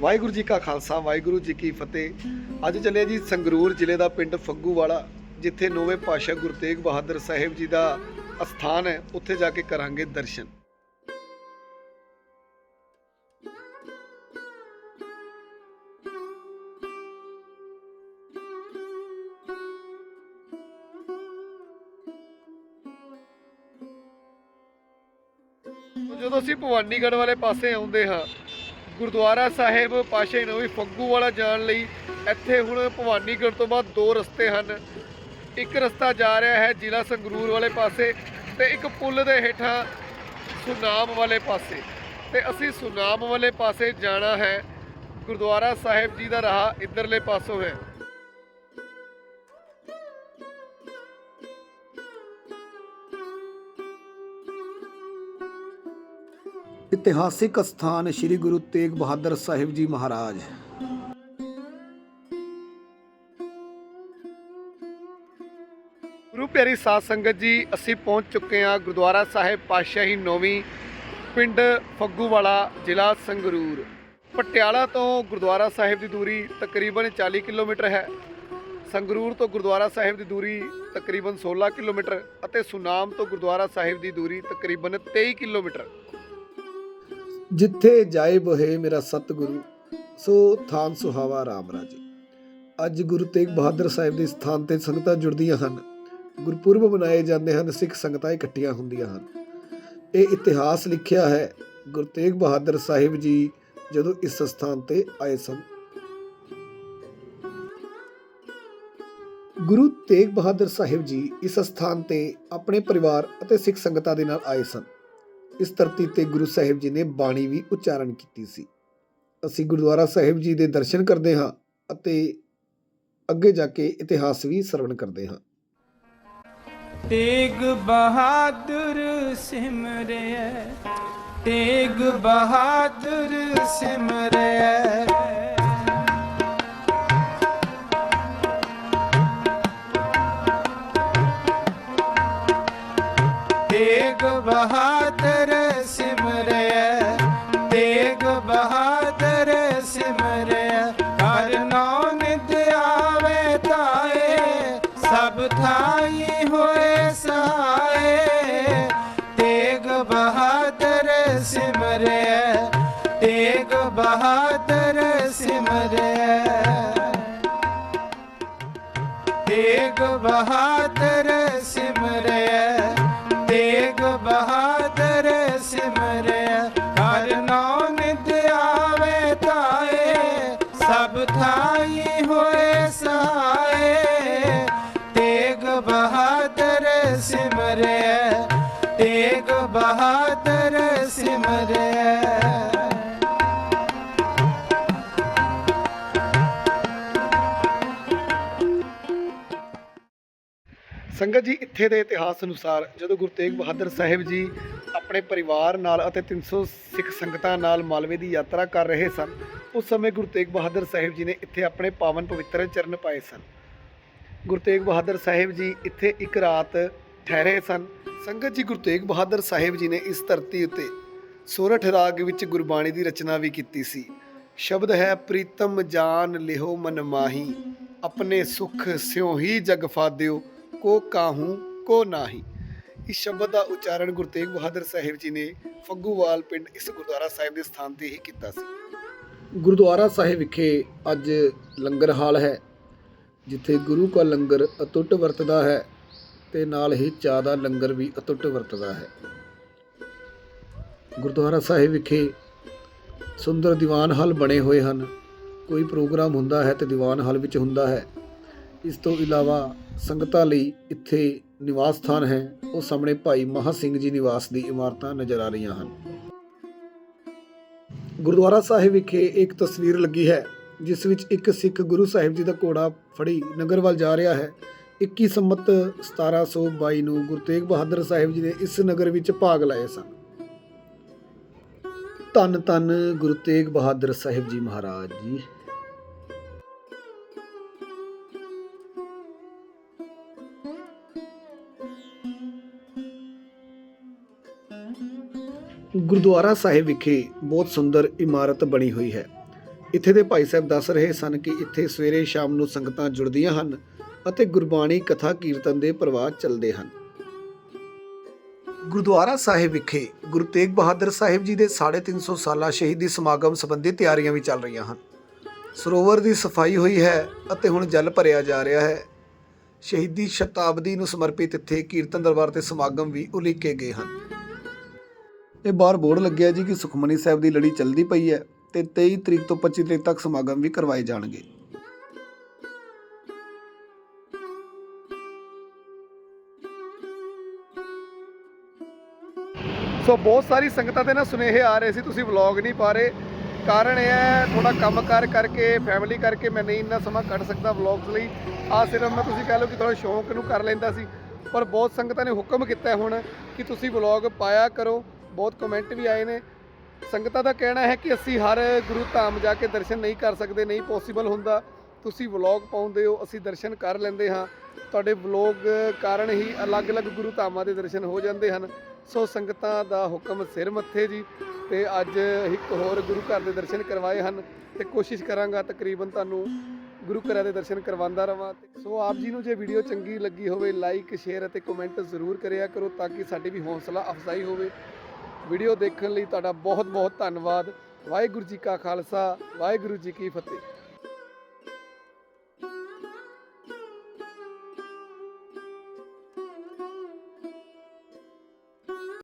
ਵਾਹਿਗੁਰੂ ਜੀ ਕਾ ਖਾਲਸਾ, ਵਾਹਿਗੁਰੂ ਜੀ ਕੀ ਫਤਿਹ। ਅੱਜ ਚੱਲੇ ਜੀ ਸੰਗਰੂਰ ਜ਼ਿਲ੍ਹੇ ਦਾ ਪਿੰਡ ਫੱਗੂਵਾਲਾ, ਜਿੱਥੇ ਨੌਵੇਂ ਪਾਤਸ਼ਾਹ ਗੁਰੂ ਤੇਗ ਬਹਾਦਰ ਸਾਹਿਬ ਜੀ ਦਾ ਅਸਥਾਨ ਹੈ, ਉੱਥੇ ਜਾ ਕੇ ਕਰਾਂਗੇ ਦਰਸ਼ਨ। ਜਦੋਂ ਅਸੀਂ ਭਵਾਨੀਗੜ੍ਹ ਵਾਲੇ ਪਾਸੇ ਆਉਂਦੇ ਹਾਂ ਗੁਰਦੁਆਰਾ ਸਾਹਿਬ, ਪਾਸ਼ੇ ਨਵੀਂ ਫੱਗੂ ਵਾਲਾ ਜਾਣ ਲਈ ਇੱਥੇ ਹੁਣ ਭਵਾਨੀਗੜ੍ਹ ਤੋਂ ਬਾਅਦ ਦੋ ਰਸਤੇ ਹਨ। ਇੱਕ ਰਸਤਾ ਜਾ ਰਿਹਾ ਹੈ ਜ਼ਿਲ੍ਹਾ ਸੰਗਰੂਰ ਵਾਲੇ ਪਾਸੇ ਤੇ ਇੱਕ ਪੁਲ ਦੇ ਹੇਠਾਂ ਸੁਨਾਮ ਵਾਲੇ ਪਾਸੇ। ਤੇ ਅਸੀਂ ਸੁਨਾਮ ਵਾਲੇ ਪਾਸੇ ਜਾਣਾ ਹੈ। ਗੁਰਦੁਆਰਾ ਸਾਹਿਬ ਜੀ ਦਾ ਰਾਹ ਇਧਰਲੇ ਪਾਸੋਂ ਹੈ। ਇਤਿਹਾਸਿਕ ਸਥਾਨ ਸ੍ਰੀ ਗੁਰੂ ਤੇਗ ਬਹਾਦਰ ਸਾਹਿਬ ਜੀ ਮਹਾਰਾਜ। ਗੁਰੂ ਪਿਆਰੀ ਸਾਧ ਸੰਗਤ ਜੀ, ਅਸੀਂ ਪਹੁੰਚ ਚੁੱਕੇ ਹਾਂ ਗੁਰਦੁਆਰਾ ਸਾਹਿਬ ਪਾਤਸ਼ਾਹੀ ਨੌਵੀਂ ਪਿੰਡ ਫੱਗੂਵਾਲਾ, ਜ਼ਿਲ੍ਹਾ ਸੰਗਰੂਰ। ਪਟਿਆਲਾ ਤੋਂ ਗੁਰਦੁਆਰਾ ਸਾਹਿਬ ਦੀ ਦੂਰੀ ਤਕਰੀਬਨ 40 ਕਿਲੋਮੀਟਰ ਹੈ। ਸੰਗਰੂਰ ਤੋਂ ਗੁਰਦੁਆਰਾ ਸਾਹਿਬ ਦੀ ਦੂਰੀ ਤਕਰੀਬਨ 16 ਕਿਲੋਮੀਟਰ ਅਤੇ ਸੁਨਾਮ ਤੋਂ ਗੁਰਦੁਆਰਾ ਸਾਹਿਬ ਦੀ ਦੂਰੀ ਤਕਰੀਬਨ 23 ਕਿਲੋਮੀਟਰ। ਜਿੱਥੇ ਜਾਏ ਬਹੇ ਮੇਰਾ ਸਤਿਗੁਰੂ, ਸੋ ਥਾਨ ਸੁਹਾਵਾ ਰਾਮ ਰਾਜੇ। ਅੱਜ ਗੁਰੂ ਤੇਗ ਬਹਾਦਰ ਸਾਹਿਬ ਦੇ ਸਥਾਨ ਤੇ ਸੰਗਤਾਂ ਜੁੜਦੀਆਂ ਹਨ। ਗੁਰਪੁਰਬ ਮਨਾਏ ਜਾਂਦੇ ਹਨ, ਸਿੱਖ ਸੰਗਤਾਂ ਇਕੱਠੀਆਂ ਹੁੰਦੀਆਂ ਹਨ। ਇਹ ਇਤਿਹਾਸ ਲਿਖਿਆ ਹੈ, ਗੁਰੂ ਤੇਗ ਬਹਾਦਰ ਸਾਹਿਬ ਜੀ ਜਦੋਂ ਇਸ ਸਥਾਨ ਤੇ ਆਏ ਸਨ। ਗੁਰੂ ਤੇਗ ਬਹਾਦਰ ਸਾਹਿਬ ਜੀ ਇਸ ਸਥਾਨ ਤੇ ਆਪਣੇ ਪਰਿਵਾਰ ਅਤੇ ਸਿੱਖ ਸੰਗਤਾਂ ਦੇ ਨਾਲ ਆਏ ਸਨ। ਇਸ ਧਰਤੀ ਤੇ ਗੁਰੂ ਸਾਹਿਬ ਜੀ ਨੇ ਬਾਣੀ ਵੀ ਉਚਾਰਨ ਕੀਤੀ ਸੀ। ਅਸੀਂ ਗੁਰਦੁਆਰਾ ਸਾਹਿਬ ਜੀ ਦੇ ਦਰਸ਼ਨ ਕਰਦੇ ਹਾਂ ਅਤੇ ਅੱਗੇ ਜਾ ਕੇ ਇਤਿਹਾਸ ਵੀ ਸਰਵਣ ਕਰਦੇ ਹਾਂ। ਤੇਗ ਬਹਾਦਰ ਸਿਮਰਿਐ, ਤੇਗ ਬਹਾਦਰ ਸਿਮਰਿਐ। ਬਹਾਦਰ ਹਰ ਨਾਮ ਨਿਤ ਆਵੇ ਤਾਏ, ਸਭ ਥਾਈ ਹੋਏ ਸਹਾਏ ਤੇਗ ਬਹਾਦਰ ਸਿਮਰਿਐ ਤੇਗ ਬਹਾਦਰ ਸਿਮਰਿਐ ਤੇਗ ਬਹਾਦਰ ਸਿਮਰਿਐ ਤੇਗ ਬਹਾਦਰ ਸਿਮਰਿਐ ਸਿਮਰਿਐ ਤੇਗ ਬਹਾਦਰ ਸਿਮਰਿਐ ਸੰਗਤ ਜੀ, ਇੱਥੇ ਦੇ ਇਤਿਹਾਸ ਅਨੁਸਾਰ ਜਦੋਂ ਗੁਰੂ ਤੇਗ ਬਹਾਦਰ ਸਾਹਿਬ ਜੀ ਆਪਣੇ ਪਰਿਵਾਰ ਨਾਲ ਅਤੇ 300 ਸਿੱਖ ਸੰਗਤਾਂ ਨਾਲ ਮਾਲਵੇ ਦੀ ਯਾਤਰਾ ਕਰ ਰਹੇ ਸਨ, ਉਸ ਸਮੇਂ ਗੁਰੂ ਤੇਗ ਬਹਾਦਰ ਸਾਹਿਬ ਜੀ ਨੇ ਇੱਥੇ ਆਪਣੇ ਪਾਵਨ ਪਵਿੱਤਰ ਚਰਨ ਪਾਏ ਸਨ। ਗੁਰੂ ਤੇਗ ਬਹਾਦਰ ਸਾਹਿਬ ਜੀ ਇੱਥੇ ਇੱਕ ਰਾਤ ਠਹਿਰੇ ਸਨ। ਸੰਗਤ ਜੀ ਗੁਰੂ ਤੇਗ ਬਹਾਦਰ ਸਾਹਿਬ ਜੀ ਨੇ ਇਸ ਧਰਤੀ ਉੱਤੇ ਸੋਰਠ ਰਾਗ ਵਿੱਚ ਗੁਰਬਾਣੀ ਦੀ ਰਚਨਾ ਵੀ ਕੀਤੀ ਸੀ। ਸ਼ਬਦ ਹੈ, ਪ੍ਰੀਤਮ ਜਾਨ ਲਿਹੋ ਮਨ ਮਾਹੀ, ਆਪਣੇ ਸੁਖ ਸਿਉ ਹੀ ਜਗ ਫਾਦਿਓ, ਕੋ ਕਾਹੂ, ਕੋ ਨਾਹੀ। ਇਸ ਸ਼ਬਦ ਦਾ ਉਚਾਰਨ ਗੁਰੂ ਤੇਗ ਬਹਾਦਰ ਸਾਹਿਬ ਜੀ ਨੇ ਫੱਗੂਵਾਲ ਪਿੰਡ ਇਸ ਗੁਰਦੁਆਰਾ ਸਾਹਿਬ ਦੇ ਸਥਾਨ ਤੇ ਹੀ ਕੀਤਾ ਸੀ। ਗੁਰਦੁਆਰਾ ਸਾਹਿਬ ਵਿਖੇ ਅੱਜ ਲੰਗਰ ਹਾਲ ਹੈ, ਜਿੱਥੇ ਗੁਰੂ ਕਾ ਲੰਗਰ ਅਟੁੱਟ ਵਰਤਦਾ ਹੈ। ਤੇ ਨਾਲ ਹੀ ਚਾਹ ਦਾ ਲੰਗਰ ਵੀ ਅਤੁੱਟ ਵਰਤਦਾ ਹੈ। ਗੁਰਦੁਆਰਾ ਸਾਹਿਬ ਵਿਖੇ ਸੁੰਦਰ ਦੀਵਾਨ ਹਾਲ ਬਣੇ ਹੋਏ ਹਨ। ਕੋਈ ਪ੍ਰੋਗਰਾਮ ਹੁੰਦਾ ਹੈ ਤੇ ਦੀਵਾਨ ਹਾਲ ਵਿੱਚ ਹੁੰਦਾ ਹੈ। ਇਸ ਤੋਂ ਇਲਾਵਾ ਸੰਗਤਾਂ ਲਈ ਇੱਥੇ ਨਿਵਾਸ ਸਥਾਨ ਹੈ। ਉਹ ਸਾਹਮਣੇ ਭਾਈ ਮਹਾ ਸਿੰਘ ਜੀ ਨਿਵਾਸ ਦੀ ਇਮਾਰਤਾਂ ਨਜ਼ਰ ਆ ਰਹੀਆਂ ਹਨ। ਗੁਰਦੁਆਰਾ ਸਾਹਿਬ ਵਿਖੇ ਇੱਕ ਤਸਵੀਰ ਲੱਗੀ ਹੈ, ਜਿਸ ਵਿੱਚ ਇੱਕ ਸਿੱਖ ਗੁਰੂ ਸਾਹਿਬ ਜੀ ਦਾ ਘੋੜਾ ਫੜੀ ਨਗਰ ਵੱਲ ਜਾ ਰਿਹਾ ਹੈ। 21 ਸੰਮਤ 1722 ਨੂੰ ਗੁਰੂ ਤੇਗ ਬਹਾਦਰ ਸਾਹਿਬ ਜੀ ਨੇ ਇਸ ਨਗਰ ਵਿੱਚ ਭਾਗ ਲਾਏ ਸਨ। ਧੰਨ ਧੰਨ ਗੁਰੂ ਤੇਗ ਬਹਾਦਰ ਸਾਹਿਬ ਜੀ ਮਹਾਰਾਜ ਜੀ। ਗੁਰਦੁਆਰਾ ਸਾਹਿਬ ਵਿਖੇ ਬਹੁਤ ਸੁੰਦਰ ਇਮਾਰਤ ਬਣੀ ਹੋਈ ਹੈ। ਇੱਥੇ ਦੇ ਭਾਈ ਸਾਹਿਬ ਦੱਸ ਰਹੇ ਸਨ ਕਿ ਇੱਥੇ ਸਵੇਰੇ ਸ਼ਾਮ ਨੂੰ ਸੰਗਤਾਂ ਜੁੜਦੀਆਂ ਹਨ। ਅਤੇ ਗੁਰਬਾਣੀ ਕਥਾ ਕੀਰਤਨ ਦੇ ਪ੍ਰਵਾਹ ਚੱਲਦੇ ਹਨ। ਗੁਰਦੁਆਰਾ ਸਾਹਿਬ ਵਿਖੇ ਗੁਰੂ ਤੇਗ ਬਹਾਦਰ ਸਾਹਿਬ ਜੀ ਦੇ 350 ਸਾਲਾ ਸ਼ਹੀਦੀ ਸਮਾਗਮ ਸੰਬੰਧੀ ਤਿਆਰੀਆਂ ਵੀ ਚੱਲ ਰਹੀਆਂ ਹਨ। ਸਰੋਵਰ ਦੀ ਸਫ਼ਾਈ ਹੋਈ ਹੈ ਅਤੇ ਹੁਣ ਜਲ ਭਰਿਆ ਜਾ ਰਿਹਾ ਹੈ। ਸ਼ਹੀਦੀ ਸ਼ਤਾਬਦੀ ਨੂੰ ਸਮਰਪਿਤ ਇੱਥੇ ਕੀਰਤਨ ਦਰਬਾਰ ਤੇ ਸਮਾਗਮ ਵੀ ਉਲੀਕੇ ਗਏ ਹਨ। ਇਹ ਬਾਹਰ ਬੋਰਡ ਲੱਗਿਆ ਜੀ ਕਿ ਸੁਖਮਨੀ ਸਾਹਿਬ ਦੀ ਲੜੀ ਚੱਲਦੀ ਪਈ ਹੈ ਤੇ 23 ਤਰੀਕ ਤੋਂ 25 ਤਰੀਕ ਤੱਕ ਸਮਾਗਮ ਵੀ ਕਰਵਾਏ ਜਾਣਗੇ। ਸੋ ਬਹੁਤ ਸਾਰੀ ਸੰਗਤਾਂ ਦੇ ਨਾ ਸੁਨੇਹੇ ਆ ਰਹੇ ਸੀ, ਤੁਸੀਂ ਵਲੌਗ ਨਹੀਂ ਪਾ ਰਹੇ। ਕਾਰਨ ਇਹ ਹੈ ਥੋੜਾ ਕੰਮ ਕਾਰ ਕਰਕੇ ਫੈਮਿਲੀ ਕਰਕੇ ਮੈਂ ਨਹੀਂ ਇੰਨਾ ਸਮਾਂ ਕੱਢ ਸਕਦਾ ਵਲੌਗਸ ਲਈ। ਆ ਸਿਰਫ ਮੈਂ ਤੁਸੀਂ ਕਹਿ ਲਓ ਕਿ ਥੋੜਾ ਸ਼ੌਂਕ ਨੂੰ ਕਰ ਲੈਂਦਾ ਸੀ। ਪਰ ਬਹੁਤ ਸੰਗਤਾਂ ਨੇ ਹੁਕਮ ਕੀਤਾ ਹੁਣ ਕਿ ਤੁਸੀਂ ਵਲੌਗ ਪਾਇਆ ਕਰੋ। ਬਹੁਤ ਕਮੈਂਟ ਵੀ ਆਏ ਨੇ। ਸੰਗਤਾਂ ਦਾ ਕਹਿਣਾ ਹੈ ਕਿ ਅਸੀਂ ਹਰ ਗੁਰੂ ਧਾਮ ਜਾ ਕੇ ਦਰਸ਼ਨ ਨਹੀਂ ਕਰ ਸਕਦੇ, ਨਹੀਂ ਪੋਸੀਬਲ ਹੁੰਦਾ। ਤੁਸੀਂ ਵਲੌਗ ਪਾਉਂਦੇ ਹੋ, ਅਸੀਂ ਦਰਸ਼ਨ ਕਰ ਲੈਂਦੇ ਹਾਂ। ਤੁਹਾਡੇ ਵਲੌਗ ਕਾਰਨ ਹੀ ਅਲੱਗ-ਅਲੱਗ ਗੁਰੂ ਧਾਮਾਂ ਦੇ ਦਰਸ਼ਨ ਹੋ ਜਾਂਦੇ ਹਨ। ਸੋ ਸੰਗਤਾਂ ਦਾ ਹੁਕਮ ਸਿਰ ਮੱਥੇ ਜੀ ਤੇ ਅੱਜ ਇੱਕ ਹੋਰ ਗੁਰੂ ਘਰ ਦੇ ਦਰਸ਼ਨ ਕਰਵਾਏ ਹਨ ਤੇ ਕੋਸ਼ਿਸ਼ ਕਰਾਂਗਾ ਤਕਰੀਬਨ ਤੁਹਾਨੂੰ ਗੁਰੂ ਘਰਾਂ ਦੇ ਦਰਸ਼ਨ ਕਰਵਾਉਂਦਾ ਰਵਾਂ। ਸੋ ਆਪ ਜੀ ਨੂੰ ਜੇ ਵੀਡੀਓ ਚੰਗੀ ਲੱਗੀ ਹੋਵੇ ਲਾਈਕ ਸ਼ੇਅਰ ਅਤੇ ਕਮੈਂਟ ਜ਼ਰੂਰ ਕਰਿਆ ਕਰੋ ਤਾਂ ਕਿ ਸਾਡੀ ਵੀ ਹੌਸਲਾ ਅਫਜ਼ਾਈ ਹੋਵੇ। ਵੀਡੀਓ ਦੇਖਣ ਲਈ ਤੁਹਾਡਾ ਬਹੁਤ ਬਹੁਤ ਧੰਨਵਾਦ। ਵਾਹਿਗੁਰੂ ਜੀ ਕਾ ਖਾਲਸਾ, ਵਾਹਿਗੁਰੂ ਜੀ ਕੀ ਫਤਿਹ।